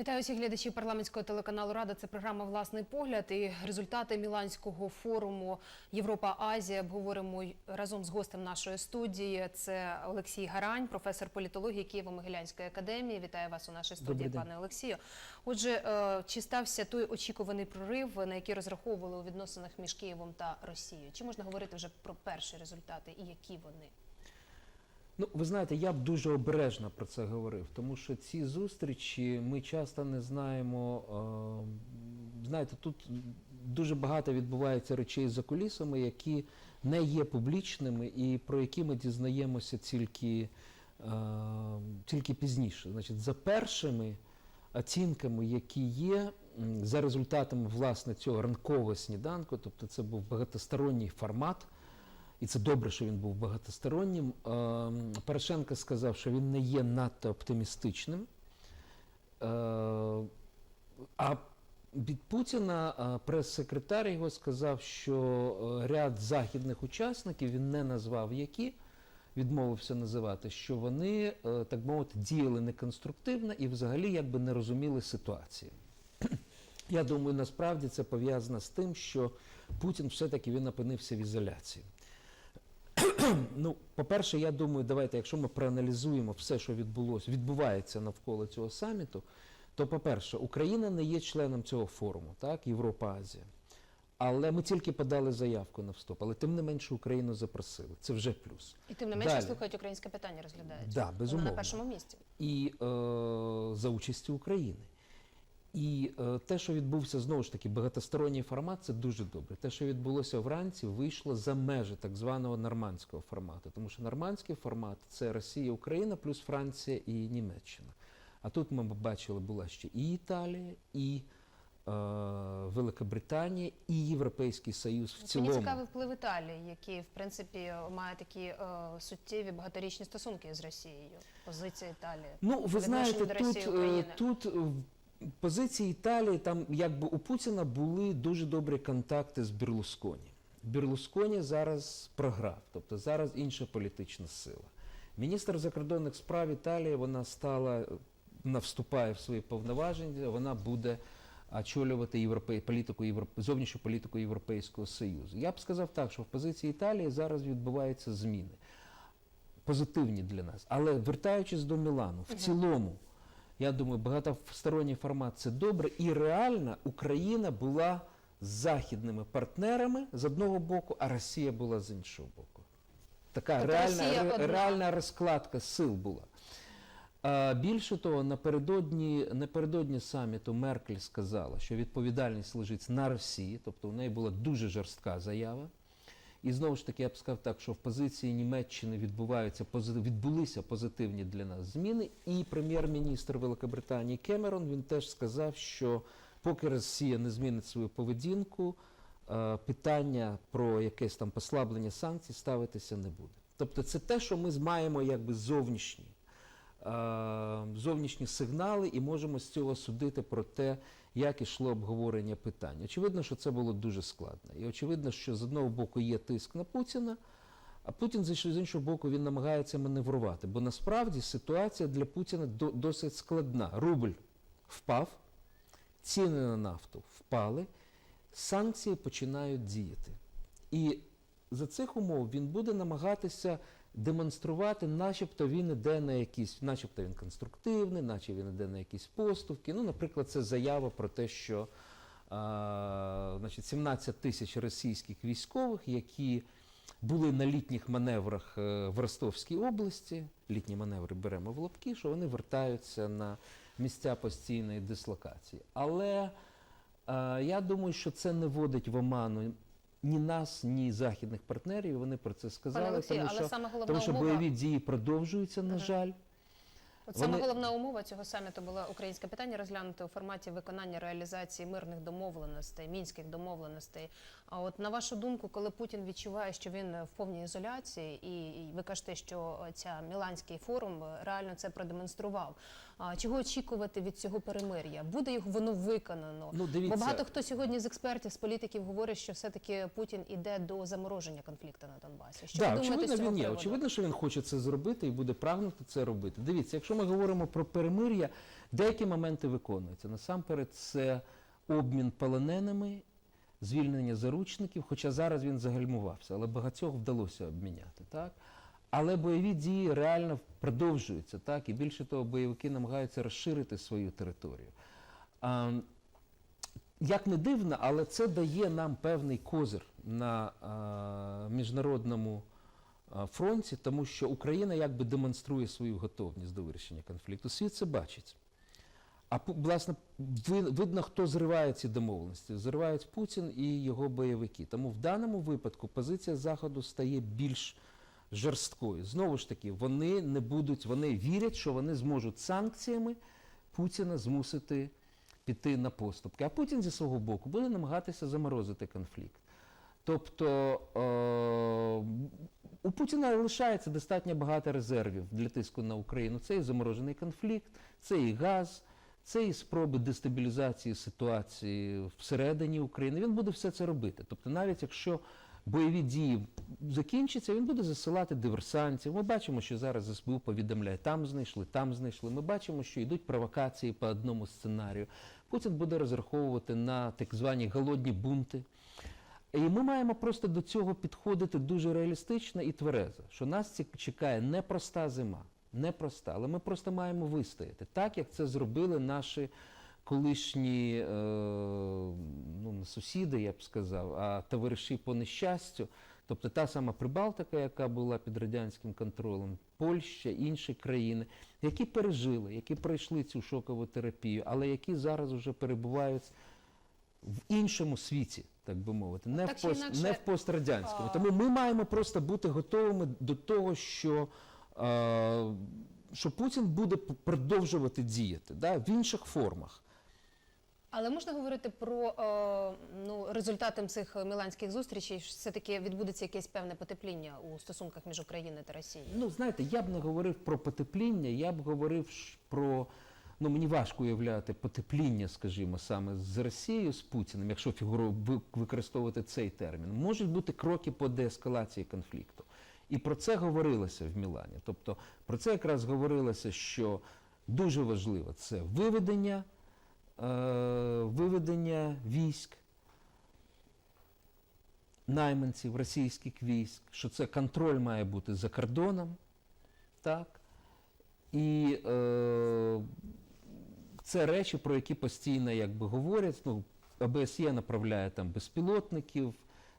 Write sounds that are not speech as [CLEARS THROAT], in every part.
Вітаю всіх глядачів парламентського телеканалу Рада. Це програма Власний погляд і результати Міланського форуму Європа Азія обговоримо разом з гостем нашої студії. Це Олексій Гарань, професор політології Києво-Могилянської академії. Вітаю вас у нашій студії, Добрий пане Олексію. Отже, е, чи стався той очікуваний прорив, на який розраховували у відносинах між Києвом та Росією? Чи можна говорити вже про перші результати і які вони? Ну, ви знаєте, я б дуже обережно про це говорив, тому що ці зустрічі ми часто не знаємо. Е, знаєте, тут дуже багато відбувається речей за кулісами, які не є публічними і про які ми дізнаємося тільки, е, тільки пізніше. Значить, за першими оцінками, які є, за результатами власне цього ранкового сніданку, тобто це був багатосторонній формат. І це добре, що він був багатостороннім. Ем, Порошенко сказав, що він не є надто оптимістичним. Е, А від Путіна е, прес-секретар його сказав, що е, ряд західних учасників, він не назвав які, відмовився називати, що вони, е, так мовити, діяли неконструктивно і взагалі якби не розуміли ситуації. Я думаю, насправді це пов'язано з тим, що Путін все-таки він опинився в ізоляції. Ну, по-перше, я думаю, давайте, якщо ми проаналізуємо все, що відбулося, відбувається навколо цього саміту, то, по-перше, Україна не є членом цього форуму, так, Європа-Азія. Але ми тільки подали заявку на вступ, але тим не менше Україну запросили. Це вже плюс. І тим не менше Далі. слухають українське питання, розглядають. Да, безумовно. на першому місці. І е, за участі України. І е, те, що відбувся знову ж таки багатосторонній формат, це дуже добре. Те, що відбулося вранці, вийшло за межі так званого нормандського формату. Тому що нормандський формат це Росія, Україна, плюс Франція і Німеччина. А тут ми бачили, була ще і Італія, і е, Велика Британія, і Європейський Союз в цілому. Мені цікавий вплив Італії, який в принципі має такі е, суттєві багаторічні стосунки з Росією. Позиція Італії. Ну, ви знаєте, тут, Росії е, тут е, позиції Італії, там якби у Путіна були дуже добрі контакти з Берлусконі. Берлусконі зараз програв, тобто зараз інша політична сила. Міністр закордонних справ Італії вона стала, вона вступає в свої повноваження, вона буде очолювати європей, політику, європ, зовнішню політику Європейського Союзу. Я б сказав так, що в позиції Італії зараз відбуваються зміни позитивні для нас. Але вертаючись до Мілану, в цілому, я думаю, багатосторонній формат це добре. І реально Україна була з західними партнерами з одного боку, а Росія була з іншого боку. Така Тобто реальна, Росія ре- одна. реальна розкладка сил була. А, більше того, напередодні, напередодні саміту Меркель сказала, що відповідальність лежить на Росії, тобто у неї була дуже жорстка заява. І знову ж таки, я б сказав так, що в позиції Німеччини відбуваються відбулися позитивні для нас зміни. І прем'єр-міністр Великобританії Кемерон він теж сказав, що поки Росія не змінить свою поведінку, е, питання про якесь там послаблення санкцій ставитися не буде. Тобто, це те, що ми маємо якби зовнішні. е, Зовнішні сигнали, і можемо з цього судити про те, як ішло обговорення питань. Очевидно, що це було дуже складно. І очевидно, що з одного боку є тиск на Путіна, а Путін з іншого- боку він намагається маневрувати. Бо насправді ситуація для Путіна досить складна. Рубль впав, ціни на нафту впали, санкції починають діяти. І за цих умов він буде намагатися демонструвати, начебто він іде на якісь, начебто він конструктивний, наче він іде на якісь поступки. Ну, наприклад, це заява про те, що а, значить, 17 тисяч російських військових, які були на літніх маневрах е, в Ростовській області, літні маневри беремо в лапки, що вони вертаються на місця постійної дислокації. Але е, я думаю, що це не вводить в оману ні нас, ні західних партнерів. Вони про це сказали. Пане Олексію, тому але що, саме головна тому що умова- бойові дії продовжуються, на жаль. От саме Вони- головна умова цього саміту була українське питання розглянути у форматі виконання реалізації мирних домовленостей, мінських домовленостей. А от на вашу думку, коли Путін відчуває, що він в повній ізоляції, і і ви кажете, що ця Міланський форум реально це продемонстрував. А чого очікувати від цього перемир'я? Буде його воно виконано? Ну, Бо дивіться, багато хто сьогодні з експертів, з політиків говорить, що все-таки Путін іде до замороження конфлікту на Донбасі. Що да, ви думаєте з очевидно, цього він є. Очевидно, що він хоче це зробити і буде прагнути це робити. Дивіться, якщо ми говоримо про перемир'я, деякі моменти виконуються. Насамперед, це обмін полоненими, звільнення заручників, хоча зараз він загальмувався, але багатьох вдалося обміняти. Так? Але бойові дії реально продовжуються, так? і більше того, бойовики намагаються розширити свою територію. А, як не дивно, але це дає нам певний козир на а, міжнародному а, фронті, тому що Україна якби демонструє свою готовність до вирішення конфлікту. Світ це бачить. А власне ви- видно, хто зриває ці домовленості. Зривають Путін і його бойовики. Тому в даному випадку позиція Заходу стає більш жорсткою. Знову ж таки, вони не будуть, вони вірять, що вони зможуть санкціями Путіна змусити піти на поступки. А Путін зі свого боку буде намагатися заморозити конфлікт. Тобто е, у Путіна лишається достатньо багато резервів для тиску на Україну. Це і заморожений конфлікт, це і газ, це і спроби дестабілізації ситуації всередині України. Він буде все це робити. Тобто, навіть якщо бойові дії закінчаться, він буде засилати диверсантів. Ми бачимо, що зараз СБУ повідомляє, там знайшли, там знайшли. Ми бачимо, що йдуть провокації по одному сценарію. Путін буде розраховувати на так звані голодні бунти. І ми маємо просто до цього підходити дуже реалістично і тверезо, що нас чекає непроста зима, непроста, але ми просто маємо вистояти, так як це зробили наші колишні е, ну, не сусіди, я б сказав, а товариші по нещастю. Тобто та сама Прибалтика, яка була під радянським контролем, Польща, інші країни, які пережили, які пройшли цю шокову терапію, але які зараз вже перебувають в іншому світі, так би мовити, не, Так в, пост, інакше, не в пострадянському. Тому ми маємо просто бути готовими до того, що, е, що Путін буде продовжувати діяти да, в інших формах. Але можна говорити про е, ну, результати цих міланських зустрічей, що все-таки відбудеться якесь певне потепління у стосунках між Україною та Росією? Ну, знаєте, я б не говорив про потепління, я б говорив про. Ну, мені важко уявляти потепління, скажімо, саме з Росією, з Путіним, якщо фігуру використовувати цей термін. Можуть бути кроки по деескалації конфлікту. І про це говорилося в Мілані. Тобто про це якраз говорилося, що дуже важливо це виведення, виведення військ, найманців, російських військ, що це контроль має бути за кордоном, так? І е, це речі, про які постійно якби, говорять. Ну, ОБСЄ направляє там безпілотників,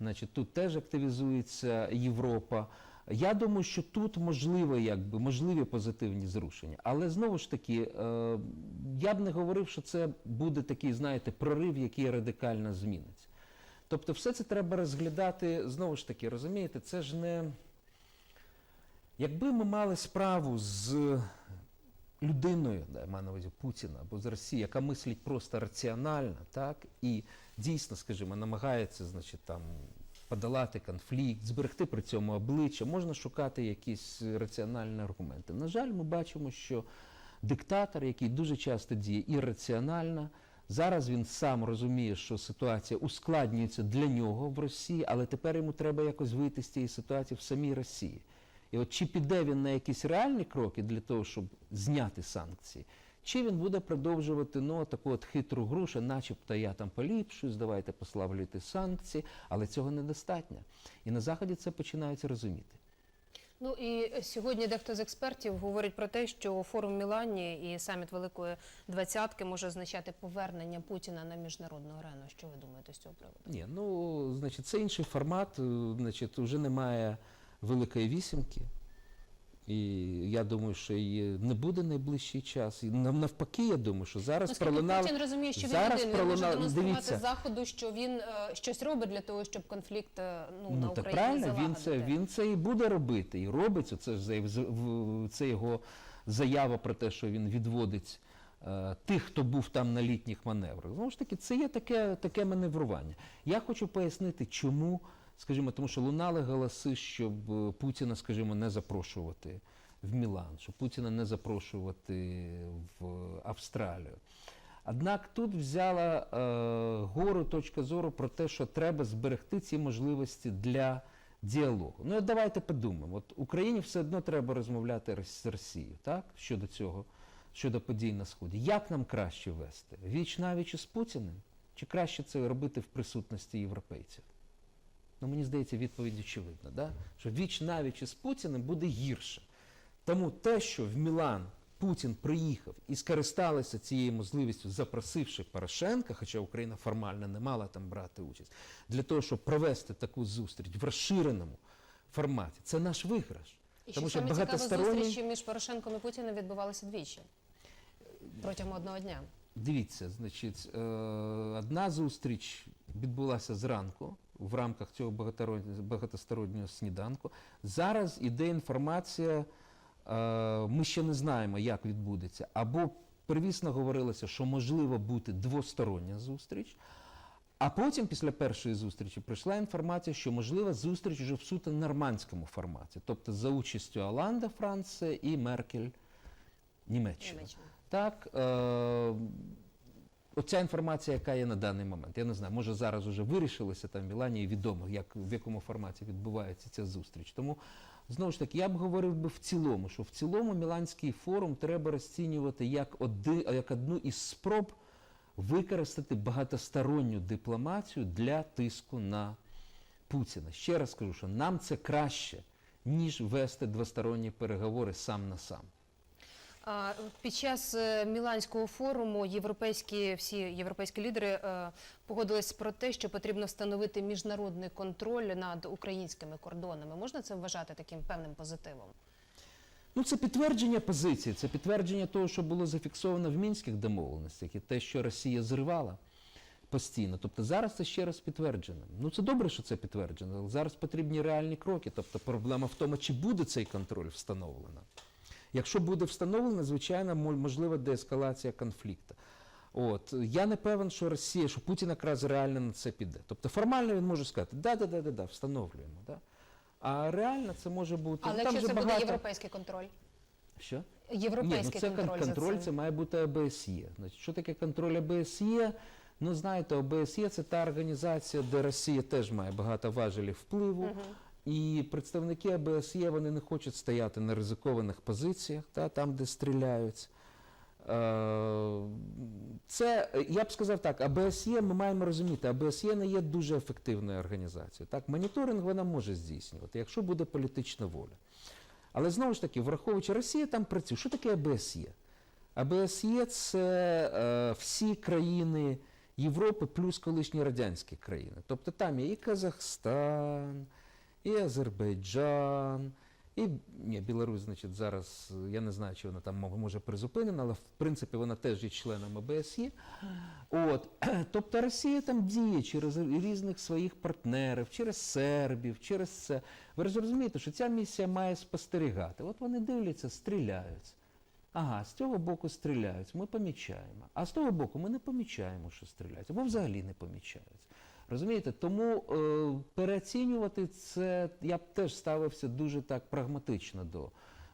значить, тут теж активізується Європа. Я думаю, що тут можливо, якби, можливі позитивні зрушення. Але знову ж таки, е, я б не говорив, що це буде такий, знаєте, прорив, який радикально зміниться. Тобто, все це треба розглядати, знову ж таки, розумієте, це ж не. Якби ми мали справу з людиною, да, я маю на увазі Путіна або з Росії, яка мислить просто раціонально, так, і дійсно, скажімо, намагається, значить, там, подолати конфлікт, зберегти при цьому обличчя, можна шукати якісь раціональні аргументи. На жаль, ми бачимо, що диктатор, який дуже часто діє ірраціонально, зараз він сам розуміє, що ситуація ускладнюється для нього в Росії, але тепер йому треба якось вийти з цієї ситуації в самій Росії. І от чи піде він на якісь реальні кроки для того, щоб зняти санкції, чи він буде продовжувати ну, таку от хитру гру, що начебто я там поліпшуюсь, давайте послаблюйте санкції, але цього недостатньо. І на Заході це починають розуміти. Ну і сьогодні дехто з експертів говорить про те, що форум Мілані і саміт Великої Двадцятки може означати повернення Путіна на міжнародну арену. Що ви думаєте з цього приводу? Ні, ну, значить, це інший формат, е, значить, вже немає великої вісімки. І я думаю, що її не буде найближчий час. І нав- навпаки, я думаю, що зараз Оскільки пролунав. Путін розуміє, що він зараз один, він може пролунав- демонструвати дивіться. заходу, що він е, щось робить для того, щоб конфлікт е, ну, на Ну так Україні правильно, він це, залагодити. він це і буде робити, і робить це. Це ж заяв- з- в- це його заява про те, що він відводить е, тих, хто був там на літніх маневрах. Знову ж таки, це є таке, таке маневрування. Я хочу пояснити, чому, скажімо, тому що лунали голоси, щоб е, Путіна, скажімо, не запрошувати в Мілан, що Путіна не запрошувати в Австралію. Однак тут взяла е, гору точка зору про те, що треба зберегти ці можливості для діалогу. Ну, от давайте подумаємо. От Україні все одно треба розмовляти з Росією, так? Щодо цього, щодо подій на Сході. Як нам краще вести? Віч навіч із Путіним? Чи краще це робити в присутності європейців? Ну, мені здається, відповідь очевидна, да? що віч навіч із Путіним буде гірше. Тому те, що в Мілан Путін приїхав і скористалися цією можливістю, запросивши Порошенка, хоча Україна формально не мала там брати участь, для того, щоб провести таку зустріч в розширеному форматі, це наш виграш. І Тому що що саме зустрічі між Порошенком і Путіним відбувалися двічі протягом одного дня. Дивіться, значить, е, одна зустріч відбулася зранку в рамках цього багатостороннього сніданку. Зараз іде інформація, е, ми ще не знаємо, як відбудеться. Або первісно говорилося, що можливо бути двостороння зустріч. А потім, після першої зустрічі, прийшла інформація, що можлива зустріч вже в суто нормандському форматі, тобто за участю Оланда, Франція і Меркель, Німеччина. Німеччина. Так, е, оця інформація, яка є на даний момент. Я не знаю, може зараз вже вирішилося там в Мілані і відомо, як, в якому форматі відбувається ця зустріч. Тому, знову ж таки, я б говорив би в цілому, що в цілому Міланський форум треба розцінювати як, оди, як одну із спроб використати багатосторонню дипломатію для тиску на Путіна. Ще раз кажу, що нам це краще, ніж вести двосторонні переговори сам на сам. Під час е, Міланського форуму європейські всі європейські лідери е, погодились про те, що потрібно встановити міжнародний контроль над українськими кордонами. Можна це вважати таким певним позитивом? Ну, це підтвердження позиції, це підтвердження того, що було зафіксовано в мінських домовленостях і те, що Росія зривала постійно. Тобто зараз це ще раз підтверджено. Ну це добре, що це підтверджено. але Зараз потрібні реальні кроки. Тобто проблема в тому, чи буде цей контроль встановлено. Якщо буде встановлено, звичайно, можлива деескалація конфлікту. От я не певен, що Росія, що Путін якраз реально на це піде. Тобто формально він може сказати, да, да, да, да, да, встановлюємо. Да? А реально це може бути. Але ну, там якщо же це буде європейський контроль? Що? Європейський Ні, ну це контроль, контроль, за це цим. має бути ОБСЄ. Значить, що таке контроль ОБСЄ? Ну, знаєте, ОБСЄ це та організація, де Росія теж має багато важелів впливу. І представники ОБСЄ вони не хочуть стояти на ризикованих позиціях, та, там, де стріляють. Е, Це, я б сказав так, АБСЄ ми маємо розуміти, АБСЄ не є дуже ефективною організацією. Так, моніторинг вона може здійснювати, якщо буде політична воля. Але знову ж таки, враховуючи Росія там працює. Що таке АБСЄ? АБСЄ це е, всі країни Європи плюс колишні радянські країни. Тобто там є і Казахстан, і Азербайджан, і ні, Білорусь, значить, зараз я не знаю, чи вона там може призупинена, але в принципі вона теж є членом ОБСЄ. От, [CLEARS THROAT] тобто Росія там діє через різних своїх партнерів, через сербів, через це. Ви розумієте, що ця місія має спостерігати. От вони дивляться, стріляють. Ага, з цього боку стріляють, ми помічаємо. А з того боку ми не помічаємо, що стріляють, або взагалі не помічають. Розумієте, тому е, переоцінювати це я б теж ставився дуже так прагматично до,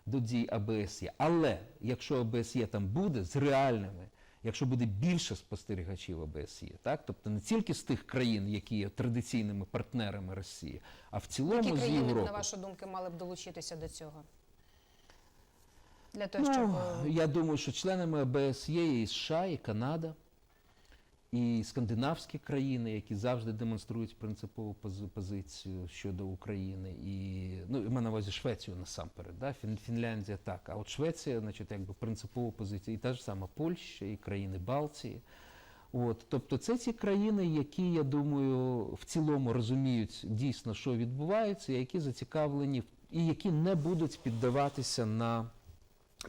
до дій АБСЄ. Але якщо ОБСЄ там буде з реальними, якщо буде більше спостерігачів ОБСЄ, так тобто не тільки з тих країн, які є традиційними партнерами Росії, а в цілому Які з країни, Європи. на вашу думку, мали б долучитися до цього? Для того, Ну, щоб е, я думаю, що членами ОБСЄ є і США, і Канада, і скандинавські країни, які завжди демонструють принципову позицію щодо України. І, ну, і маю на увазі Швецію насамперед. Да? Фін, Фінляндія так. А от Швеція, значить, якби принципову позицію, і та ж сама Польща, і країни Балтії. От, тобто це ті країни, які, я думаю, в цілому розуміють дійсно, що відбувається, які зацікавлені, і які не будуть піддаватися на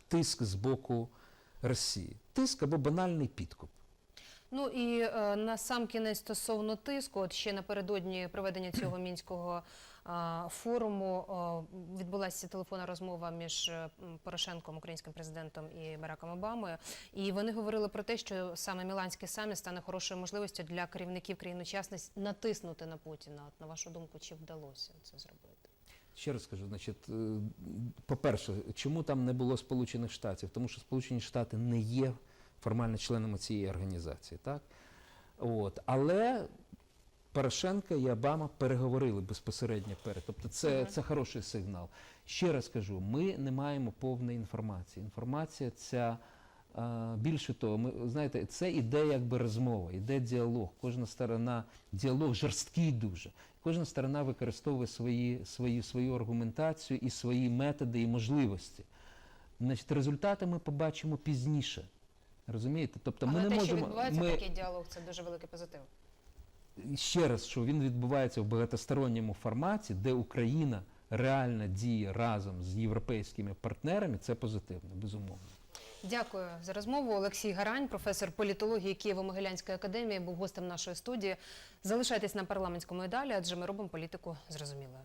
тиск з боку Росії. Тиск або банальний підкуп. Ну і е, на сам кінець стосовно тиску, от ще напередодні проведення [CLEARS THROAT] цього мінського е, форуму е, відбулася телефонна розмова між е, Порошенком, українським президентом і Бараком Обамою. І вони говорили про те, що саме Міланський саміт стане хорошою можливістю для керівників країн-учасниць натиснути на Путіна. От на вашу думку, чи вдалося це зробити? Ще раз скажу, значить, е, по-перше, чому там не було Сполучених Штатів? Тому що Сполучені Штати не є формально членами цієї організації, так? От. Але Порошенко і Обама переговорили безпосередньо перед. Тобто це, це хороший сигнал. Ще раз кажу, ми не маємо повної інформації. Інформація ця. Більше того, ми знаєте, це іде якби розмова, іде діалог. Кожна сторона, діалог жорсткий дуже. Кожна сторона використовує свої, свої, свою аргументацію і свої методи і можливості. Значить, результати ми побачимо пізніше. Розумієте? Тобто ми Але не те, що відбувається ми, такий діалог, це дуже великий позитив. ще раз, що він відбувається в багатосторонньому форматі, де Україна реально діє разом з європейськими партнерами, це позитивно, безумовно. Дякую за розмову. Олексій Гарань, професор політології Києво-Могилянської академії, був гостем нашої студії. Залишайтесь на парламентському і далі, адже ми робимо політику зрозумілою.